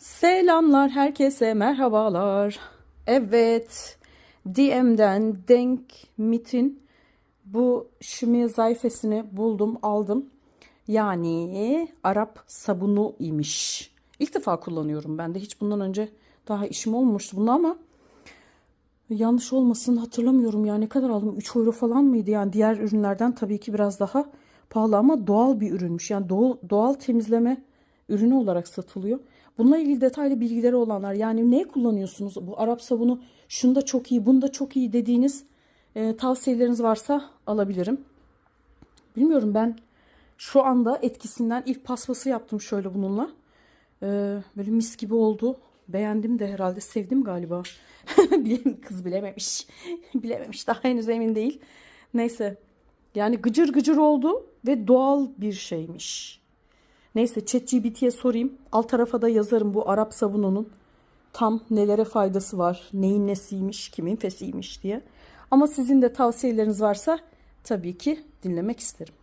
Selamlar herkese merhabalar. Evet DM'den Denk Mit'in bu şımiye zayfesini buldum aldım. Yani Arap sabunu imiş. İlk defa kullanıyorum ben de hiç bundan önce daha işim olmuştu bununla ama yanlış olmasın hatırlamıyorum ya ne kadar aldım 3 euro falan mıydı yani diğer ürünlerden tabii ki biraz daha pahalı ama doğal bir ürünmüş yani doğal, doğal temizleme ürünü olarak satılıyor. Bununla ilgili detaylı bilgileri olanlar yani ne kullanıyorsunuz bu Arap sabunu şunda çok iyi bunda çok iyi dediğiniz e, tavsiyeleriniz varsa alabilirim. Bilmiyorum ben şu anda etkisinden ilk paspası yaptım şöyle bununla. Ee, böyle mis gibi oldu. Beğendim de herhalde sevdim galiba. Kız bilememiş. bilememiş daha henüz emin değil. Neyse. Yani gıcır gıcır oldu ve doğal bir şeymiş. Neyse ChatGPT'ye sorayım. Alt tarafa da yazarım bu Arap sabununun tam nelere faydası var, neyin nesiymiş, kimin fesiymiş diye. Ama sizin de tavsiyeleriniz varsa tabii ki dinlemek isterim.